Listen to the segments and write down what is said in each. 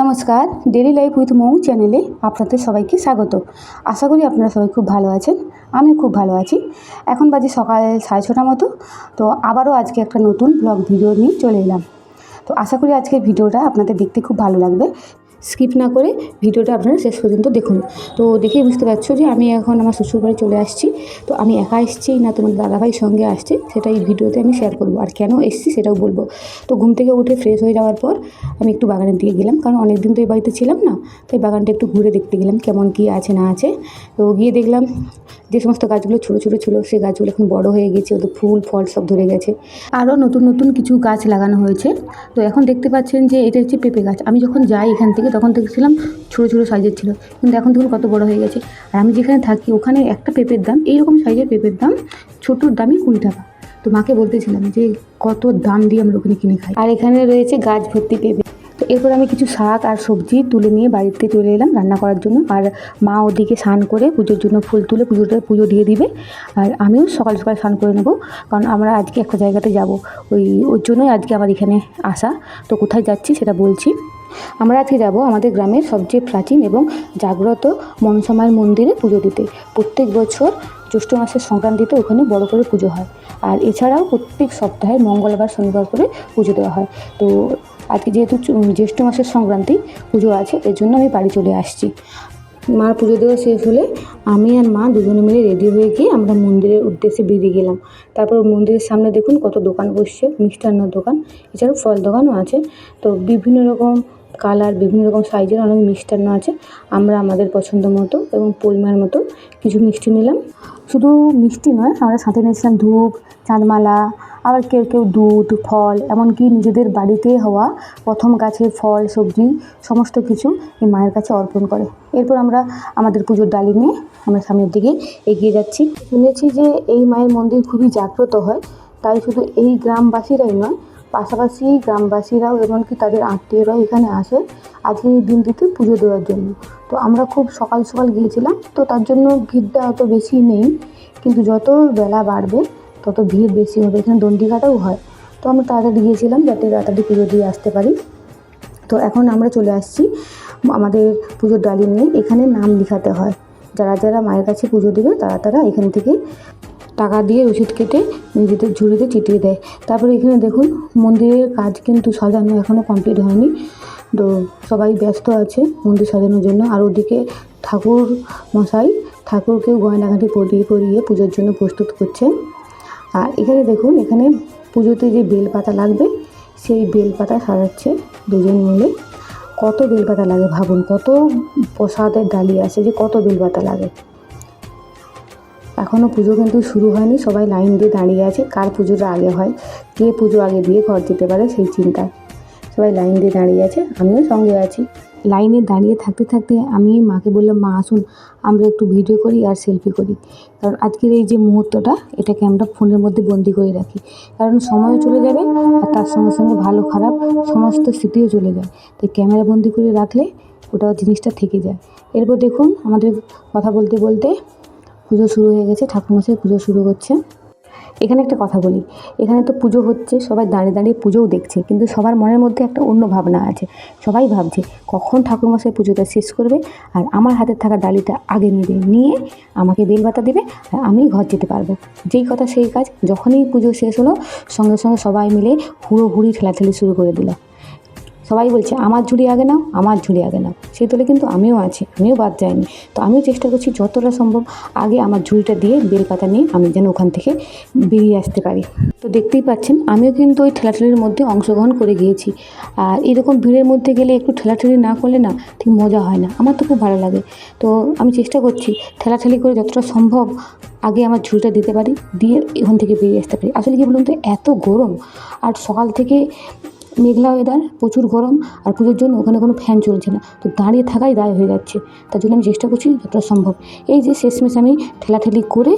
নমস্কার daily life with মৌ চ্যানেলে আপনাদের সবাইকে স্বাগত। আশা করি আপনারা সবাই খুব ভালো আছেন আমি খুব ভালো আছি। এখন বাজে সকাল সাড়ে ছটা মতো, তো আবারও আজকে একটা নতুন ব্লগ ভিডিও নিয়ে চলে এলাম। তো আশা করি আজকের ভিডিওটা আপনাদের দেখতে খুব ভালো লাগবে। স্কিপ না করে ভিডিওটা আপনারা শেষ পর্যন্ত দেখুন। তো দেখেই বুঝতে পারছ যে আমি এখন আমার শ্বশুরবাড়ি চলে আসছি। তো আমি একা এসেছি, না তোমার দাদাভাই সঙ্গে আসছে, সেটা এই ভিডিওতে আমি শেয়ার করব। আর কেন এসেছি সেটাও বলব। তো ঘুম থেকে উঠে ফ্রেশ হয়ে যাওয়ার পর আমি একটু বাগানের দিকে গেলাম, কারণ অনেক দিন তো এই বাড়িতে ছিলাম না তাই বাগানটা একটু ঘুরে দেখতে গেলাম, কেমন কী আছে না আছে। তো গিয়ে দেখলাম যে সমস্ত গাছগুলো ছোটো ছোটো ছিল সেই গাছগুলো এখন বড় হয়ে গেছে, ওদের ফুল, ফল সব ধরে গেছে। আরও নতুন নতুন কিছু গাছ লাগানো হয়েছে। তো এখন দেখতে পাচ্ছেন যে এটা হচ্ছে পেঁপে গাছ। আমি যখন যাই এখান থেকে তখন দেখছিলাম ছোটো ছোটো সাইজের ছিল। কিন্তু এখন দেখুন কত বড় হয়ে গেছে। আর আমি যেখানে থাকি ওখানে একটা পেঁপের দাম, এইরকম সাইজের পেঁপের দাম ছোটোর দামই কুড়ি টাকা। তো মাকে বলতেছিলাম যে কত দাম দিয়ে আমরা ওখানে কিনে খাই। আর এখানে রয়েছে গাছ ভর্তি পেঁপে। তো এরপর আমি কিছু শাক আর সবজি তুলে নিয়ে বাড়িতে চলে এলাম রান্না করার জন্য। আর মা ওদিকে স্নান করে পুজোর জন্য ফুল তুলে পুজোটা পুজো দিয়ে দিবে। আর আমিও সকাল সকাল স্নান করে নেব। কারণ আমরা আজকে একটা জায়গাতে যাব। ওই, ওর জন্যই আজকে আমার এখানে আসা। তো কোথায় যাচ্ছি সেটা বলছি। আমরা আজকে যাব আমাদের গ্রামের সবচেয়ে প্রাচীন এবং জাগ্রত মনসামায়ের মন্দিরে পুজো দিতে। প্রত্যেক বছর জ্যৈষ্ঠ মাসের সংক্রান্তিতে ওখানে বড় করে পুজো হয়। আর এছাড়াও প্রত্যেক সপ্তাহে মঙ্গলবার, শনিবার করে পুজো দেওয়া হয়। তো আজকে যেহেতু জ্যৈষ্ঠ মাসের সংক্রান্তি পুজো আছে, এর জন্য আমি বাড়ি চলে আসছি। মার পুজো দেওয়া শেষ হলে আমি আর মা দুজনে মিলে রেডি হয়ে গিয়ে আমরা মন্দিরের উদ্দেশ্যে বেরিয়ে গেলাম। তারপর মন্দিরের সামনে দেখুন কত দোকান বসছে, মিষ্টান্নর দোকান, এছাড়াও ফল দোকানও আছে। তো বিভিন্ন রকম কালার বিভিন্ন রকম সাইজের অনেক মিষ্টান্ন আছে। আমরা আমাদের পছন্দ মতো এবং পরিমাণ মতো কিছু মিষ্টি নিলাম। শুধু মিষ্টি নয়, আমরা সাথে নিয়েছিলাম ধূপ, চাঁদমালা, আবার কেউ কেউ দুধ, ফল, এমনকি নিজেদের বাড়িতে হওয়া প্রথম গাছের ফল, সবজি, সমস্ত কিছু এই মায়ের কাছে অর্পণ করে। এরপর আমরা আমাদের পুজোর ডালি নিয়ে আমরা সামনের দিকে এগিয়ে যাচ্ছি। শুনেছি যে এই মায়ের মন্দির খুবই জাগ্রত হয়, তাই শুধু এই গ্রামবাসীরাই নয় পাশাপাশি গ্রামবাসীরাও এমনকি তাদের আত্মীয়রাও এখানে আসে আজকে এই দিনটিতে পুজো দেওয়ার জন্য। তো আমরা খুব সকাল সকাল গিয়েছিলাম, তো তার জন্য ভিড়টা অত বেশি নেই, কিন্তু যত বেলা বাড়বে, তত ভিড় বেশি হবে। এখানে দণ্ডিঘাটাও হয়। তো আমরা তাড়াতাড়ি গিয়েছিলাম যাতে তাড়াতাড়ি পুজো দিয়ে আসতে পারি। তো এখন আমরা চলে আসছি আমাদের পুজোর ডালি নিয়ে। এখানে নাম লিখাতে হয়। যারা যারা মায়ের কাছে পুজো দেবে, তারা তারা এখান থেকে টাকা দিয়ে রসিদ কেটে নিজেদের ঝুড়িতে চিটিয়ে দেয়। তারপরে এখানে দেখুন, মন্দিরের কাজ কিন্তু সাজানো এখনও কমপ্লিট হয়নি। তো সবাই ব্যস্ত আছে মন্দির সাজানোর জন্য। আর ওদিকে ঠাকুর মশাই, ঠাকুরকেও গয়নাঘাটি পরিয়ে পরিয়ে পুজোর জন্য প্রস্তুত করছেন। আর এখানে দেখুন, এখানে পুজোতে যে বেলপাতা লাগবে, সেই বেলপাতা সাজাচ্ছে দুজন মিলে। কত বেলপাতা লাগে ভাবুন, কত প্রসাদের ডালি আছে যে কত বেলপাতা লাগে। এখনও পুজো কিন্তু শুরু হয়নি, সবাই লাইন দিয়ে দাঁড়িয়ে আছে, কার পুজোটা আগে হয়, কে পুজো আগে দিয়ে ঘর যেতে পারে সেই চিন্তায় সবাই লাইন দিয়ে দাঁড়িয়ে আছে, আমিও সঙ্গে আছি। লাইনে দাঁড়িয়ে থাকতে থাকতে আমি মাকে বললাম, মা, আসুন, আমরা একটু ভিডিও করি আর সেলফি করি। কারণ আজকের এই যে মুহূর্তটা, এটাকে আমরা ফোনের মধ্যে বন্দি করে রাখি। কারণ সময়ও চলে যাবে আর তার সঙ্গে সঙ্গে ভালো খারাপ সমস্ত স্মৃতিও চলে যায়। তাই ক্যামেরা বন্দি করে রাখলে ওটা জিনিসটা থেকে যায়। এরপর দেখুন, আমাদের কথা বলতে বলতে পুজো শুরু হয়ে গেছে, ঠাকুরমশাই পুজো শুরু করছে। এখানে একটা কথা বলি, এখানে তো পুজো হচ্ছে, সবাই দাঁড়িয়ে দাঁড়িয়ে পুজোও দেখছে, কিন্তু সবার মনের মধ্যে একটা অন্য ভাবনা আছে। সবাই ভাবছে, কখন ঠাকুরমশাই পুজোটা শেষ করবে, আর আমার হাতে থাকা ডালিটা আগে নেবে, নিয়ে আমাকে বেলপাতা দেবে, আর আমি ঘর যেতে পারব। যেই কথা সেই কাজ, যখনই পুজো শেষ হলো, সঙ্গে সঙ্গে সবাই মিলে হুড়োহুড়ি ঠেলাঠেলি শুরু করে দিল। সবাই বলছে, আমার ঝুড়ি আগে নাও, আমার ঝুড়ি আগে নাও। সেই তোলে কিন্তু আমিও আছি, আমিও বাদ যাইনি। তো আমিও চেষ্টা করছি যতটা সম্ভব আগে আমার ঝুড়িটা দিয়ে বেলপাতা নিয়ে আমি যেন ওখান থেকে বেরিয়ে আসতে পারি। তো দেখতেই পাচ্ছেন, আমিও কিন্তু ওই ঠেলাঠেলির মধ্যে অংশগ্রহণ করে গিয়েছি। আর এরকম ভিড়ের মধ্যে গেলে একটু ঠেলাঠেলি না করলে না ঠিক মজা হয় না। আমার তো খুব ভালো লাগে। তো আমি চেষ্টা করছি ঠেলাঠেলি করে যতটা সম্ভব আগে আমার ঝুড়িটা দিতে পারি, দিয়ে এখান থেকে বেরিয়ে আসতে পারি। আসলে কি বলুন তো, এত গরম। আর সকাল থেকে মেঘলা ওয়েদার প্রচুর গরম আর পুজোর জন্য ওখানে কোনো ফ্যান চলছে না। তো দাঁড়িয়ে থাকাই দায় হয়ে যাচ্ছে। তার জন্য আমি চেষ্টা করছি যতটা সম্ভব। এই যে শেষমেশ আমি ঠেলাঠেলি করে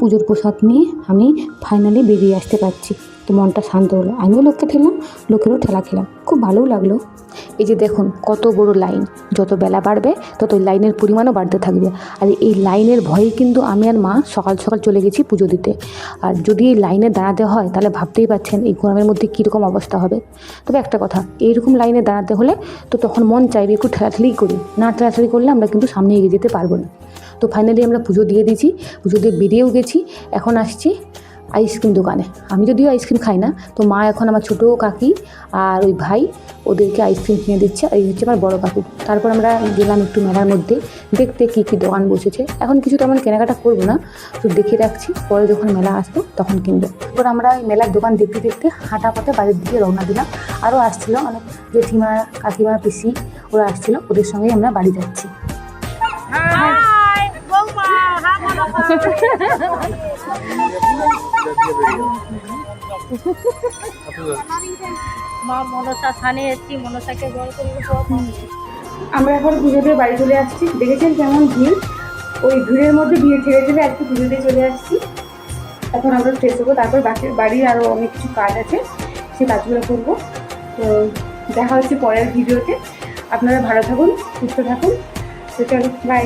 পুজোর প্রসাদ নিয়ে আমি ফাইনালি বেরিয়ে আসতে পারছি। তো মনটা শান্ত হলো। আমিও লোককে ঠেললাম লোকেরও ঠেলা খেলাম। খুব ভালোও লাগল। এই যে দেখুন, কত বড় লাইন। যত বেলা বাড়বে, তত লাইনের পরিমাণও বাড়তে থাকবে। আর এই লাইনের ভয়ে কিন্তু আমি আর মা সকাল সকাল চলে গেছি পুজো দিতে। আর যদি এই লাইনে দাঁড়াতে হয়, তাহলে ভাবতেই পাচ্ছেন এই গরমের মধ্যে কীরকম অবস্থা হবে। তবে একটা কথা, এইরকম লাইনে দাঁড়াতে হলে তো তখন মন চাইবে একটু ঠেলাঠেলি করি। না ঠেলাঠেলি করলে আমরা কিন্তু সামনে এগিয়ে যেতে পারব না। তো ফাইনালি আমরা পুজো দিয়ে দিয়েছি, পুজো দিয়ে বেরিয়েও গেছি। এখন আসছি আইসক্রিম দোকানে। আমি যদিও আইসক্রিম খাই না, তো মা এখন আমার ছোটো কাকি আর ওই ভাই, ওদেরকে আইসক্রিম কিনে দিচ্ছে আর এই হচ্ছে আমার বড় কাকু। তারপর আমরা গেলাম একটু মেলার মধ্যে, দেখতে কী কী দোকান বসেছে। এখন কিছু তেমন কেনাকাটা করব না, তো দেখে রাখছি, পরে যখন মেলা আসবে তখন কিনবো। তারপর আমরা ওই মেলার দোকান দেখতে দেখতে হাঁটা পথে বাড়ির দিকে রওনা দিলাম। আরও আসছিল অনেক জেঠিমা, কাকিমা, পিসি, ওরা আসছিল, ওদের সঙ্গেই আমরা বাড়ি যাচ্ছি। হাই হ্যাঁ। মা মনসা স্থানে করে আমরা এখন পুজো দিয়ে বাড়ি চলে আসছি। দেখেছেন কেমন ভিড়? ওই ভিড়ের মধ্যে বিয়ে ছেড়ে ছেড়ে আজকে পুজো দিয়ে চলে আসছি। এখন আমরা ফ্রেশ হব, তারপর বাকি বাড়ির আরও অনেক কিছু কাজ আছে, সেই কাজগুলো করব। তো দেখা হচ্ছে পরের ভিডিওতে। আপনারা ভালো থাকুন, সুস্থ থাকুন। তো চলো বাই